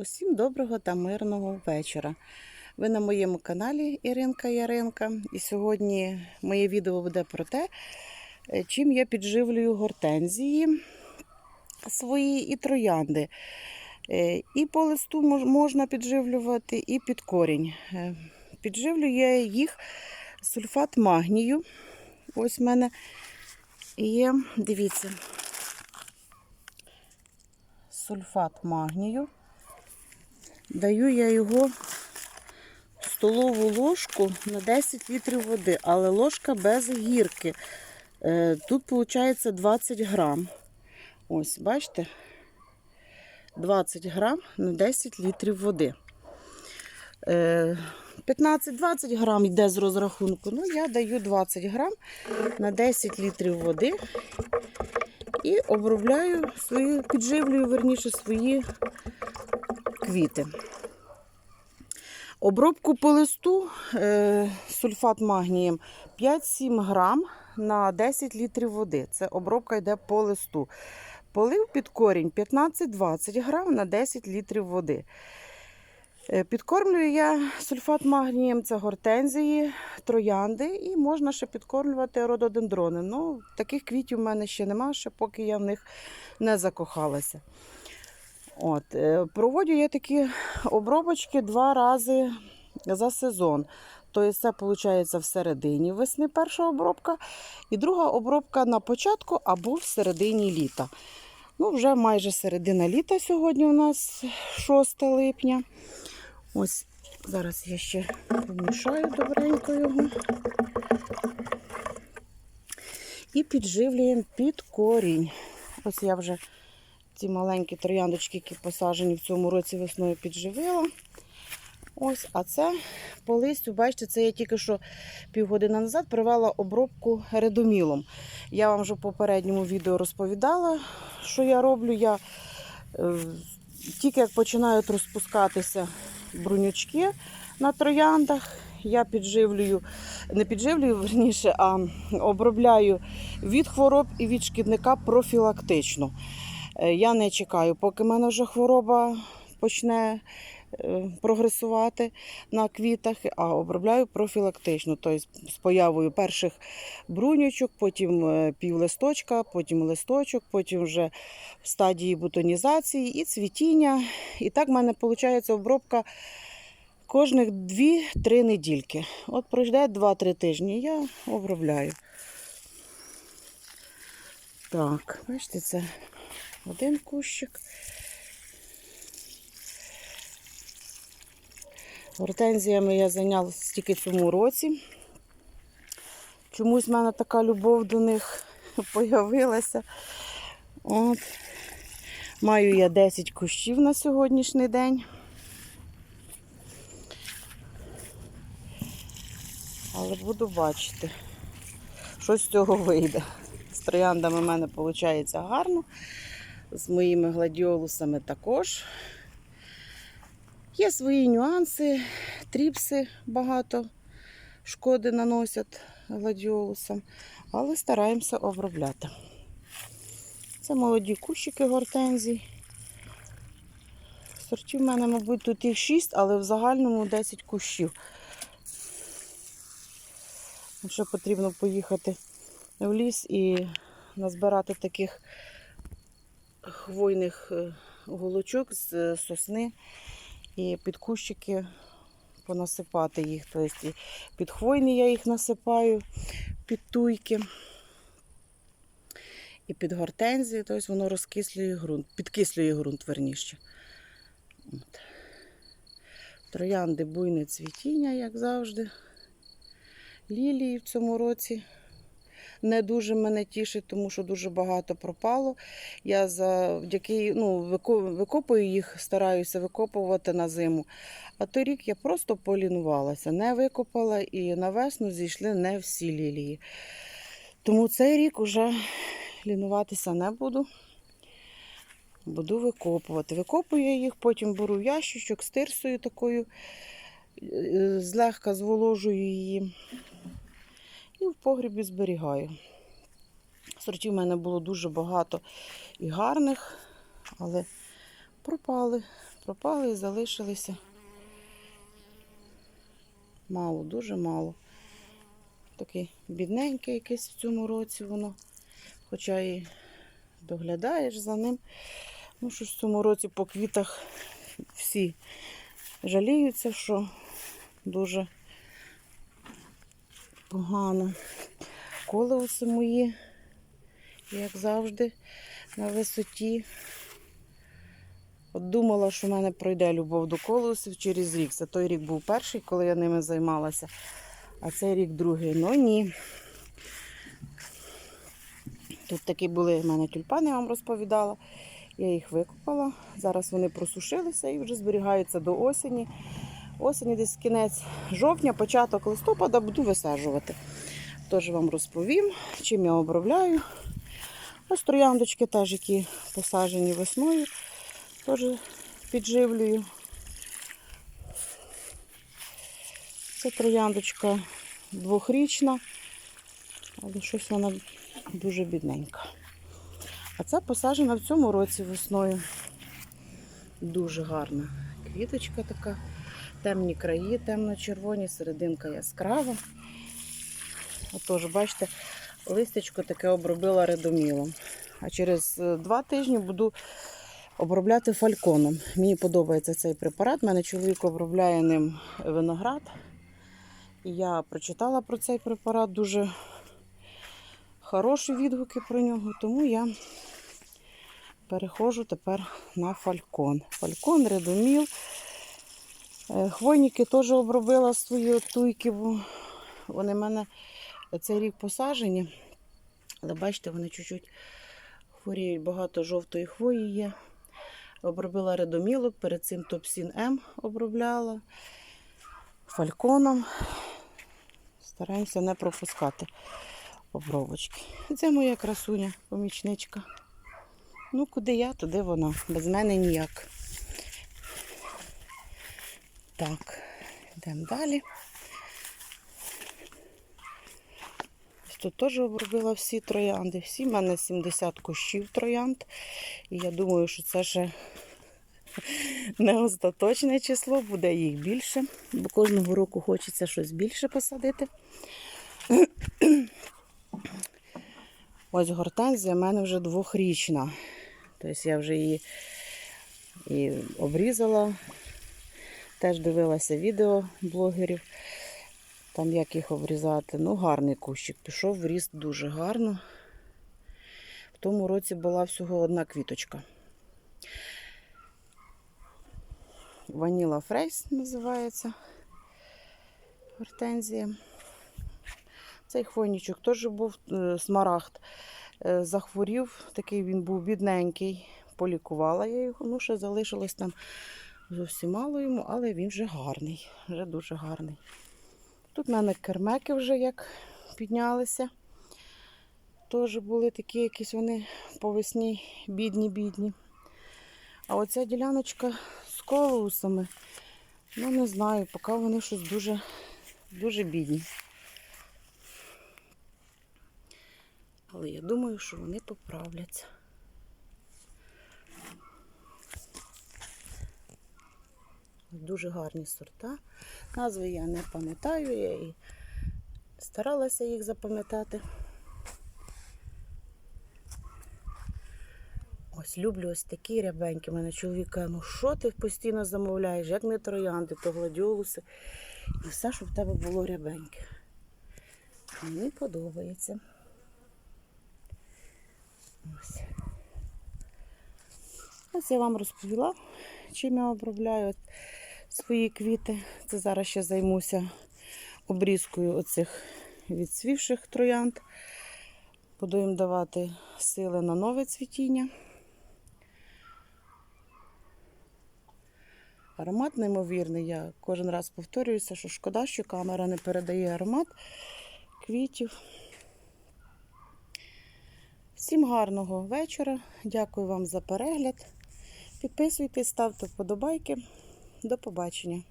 Усім доброго та мирного вечора. Ви на моєму каналі Іринка Яринка. І сьогодні моє відео буде про те, е, чим я підживлюю гортензії свої і троянди. Е, І по листу можна підживлювати, і під корінь. Е, Підживлюю я їх сульфат магнію. Ось в мене є, дивіться, сульфат магнію. Даю я його столову ложку на 10 літрів води, але ложка без гірки. Е, Тут виходить 20 грам. Ось, бачите? 20 грам на 10 літрів води. Е, 15-20 грам йде з розрахунку. Ну, я даю 20 грам на 10 літрів води і обробляю свої, підживлюю верніше свої квіти. Обробку по листу е, сульфат магнієм 5-7 грам на 10 літрів води. Це обробка йде по листу. Полив під корінь 15-20 грам на 10 літрів води. Е, Підкормлюю я сульфат магнієм, це гортензії, троянди, і можна ще підкормлювати рододендрони. Ну, таких квітів в мене ще немає, ще поки я в них не закохалася. От, е, проводжу я такі обробочки два рази за сезон. Тобто це виходить в середині весни перша обробка, і друга обробка на початку або в середині літа. Ну, вже майже середина літа сьогодні у нас 6 липня. Ось зараз я ще помішаю добренько його. І підживлюємо під корінь. Ось я вже ці маленькі трояндочки, які посаджені в цьому році весною підживила. Ось, а це по листю, бачите, це я тільки що півгодини назад провела обробку редомілом. Я вам вже в попередньому відео розповідала, що я роблю. Я е, тільки як починають розпускатися брунючки на трояндах, я підживлюю, не підживлюю, верніше, а обробляю від хвороб і від шкідника профілактично. Е, Я не чекаю, поки в мене вже хвороба почне е, прогресувати на квітах, а обробляю профілактично, тобто з появою перших брунючок, потім е, півлисточка, потім листочок, потім вже в стадії бутонізації і цвітіння. І так в мене виходить обробка кожних 2-3 недільки. От пройде 2-3 тижні, я обробляю. Так, бачите, це один кущик. Гортензіями я зайнялася тільки цьому році. Чомусь в мене така любов до них появилася. От. Маю я 10 кущів на сьогоднішній день. Але буду бачити, що з цього вийде. З трояндами в мене виходить гарно. З моїми гладіолусами також. Є свої нюанси, тріпси багато шкоди наносять гладіолусам, але стараємося обробляти. Це молоді кущики гортензій. Сортів в мене, мабуть, тут їх 6, але в загальному 10 кущів. Ще потрібно поїхати в ліс і назбирати таких хвойних е, голочок з е, сосни і під кущики понасипати їх. Тобто під хвойні я їх насипаю, під туйки. І під гортензії, тобто воно розкислює ґрунт, підкислює ґрунт верніше. От. Троянди буйне цвітіння, як завжди. Лілії в цьому році не дуже мене тішить, тому що дуже багато пропало. Я завдяки ну, викопую їх, стараюся викопувати на зиму. А торік я просто полінувалася, не викопала і на весну зійшли не всі лілії. Тому цей рік уже лінуватися не буду. Буду викопувати. Викопую я їх, потім беру ящичок з тирсою такою, е, злегка зволожую її і в погрібі зберігаю. Сортів в мене було дуже багато і гарних, але пропали пропали і залишилися. Мало, дуже мало. Такий бідненький якийсь в цьому році воно. Хоча і доглядаєш за ним. Ну, що ж в цьому році по квітах всі жаліються, що дуже погано. Колеуси мої, як завжди, на висоті. От думала, що в мене пройде любов до колеусів через рік. Це той рік був перший, коли я ними займалася, а цей рік другий. Ну ні. Тут такі були в мене тюльпани, я вам розповідала. Я їх викопала. Зараз вони просушилися і вже зберігаються до осені. Осені десь кінець жовтня, початок листопада буду висаджувати. Теж вам розповім, чим я обробляю. Ось трояндочки теж, які посаджені весною, теж підживлюю. Це трояндочка двохрічна, але щось вона дуже бідненька. А це посаджена в цьому році весною. Дуже гарна квіточка така. Темні краї, темно-червоні, серединка яскрава. Отож, бачите, листячко таке обробила редомілом. А через е, два тижні буду обробляти фальконом. Мені подобається цей препарат. У мене чоловік обробляє ним виноград. Я прочитала про цей препарат дуже хороші відгуки про нього, тому я переходжу тепер на фалькон. Фалькон, редоміл. Е, Хвойники теж обробила свої отуйки, бо вони в мене цей рік посаджені. Але бачите, вони чуть-чуть хворіють, багато жовтої хвої є. Обробила редомілок, перед цим Топсін М обробляла фальконом. Стараємося не пропускати обробочки. Це моя красуня, помічничка. Ну, куди я, туди вона. Без мене ніяк. Так, йдемо далі. Тут теж обробила всі троянди. Всі в мене 70 кущів троянд. І я думаю, що це ще не остаточне число, буде їх більше, бо кожного року хочеться щось більше посадити. Ось гортензія в мене вже двохрічна. Тобто я вже її і обрізала. Теж дивилася відео блогерів, там як їх обрізати. Ну, гарний кущик. Пішов в дуже гарно. В тому році була всього одна квіточка. Ваніла Фрейс називається гортензія. Цей хвойничок теж був е, смарагд. Е, Захворів, такий він був бідненький. Полікувала я його, ну ще залишилось там зовсім мало йому, але він вже гарний, вже дуже гарний. Тут в мене кермеки вже як піднялися. Теж були такі якісь вони по весні бідні-бідні. А оця діляночка з колусами, ну не знаю, поки вони щось дуже, дуже бідні. Але я думаю, що вони поправляться. Дуже гарні сорта. Назви я не пам'ятаю, я і старалася їх запам'ятати. Ось люблю ось такі рябенькі. У мене чоловік каже, ну що ти постійно замовляєш, як не троянди, то гладіолуси. І все, щоб в тебе було рябеньке. Мені подобається. Ось. Ось я вам розповіла, чим я обробляю свої квіти. Це зараз ще займуся обрізкою оцих відцвівших троянд. Буду їм давати сили на нове цвітіння. Аромат неймовірний. Я кожен раз повторююся, що шкода, що камера не передає аромат квітів. Всім гарного вечора. Дякую вам за перегляд. Підписуйтесь, ставте вподобайки. До побачення.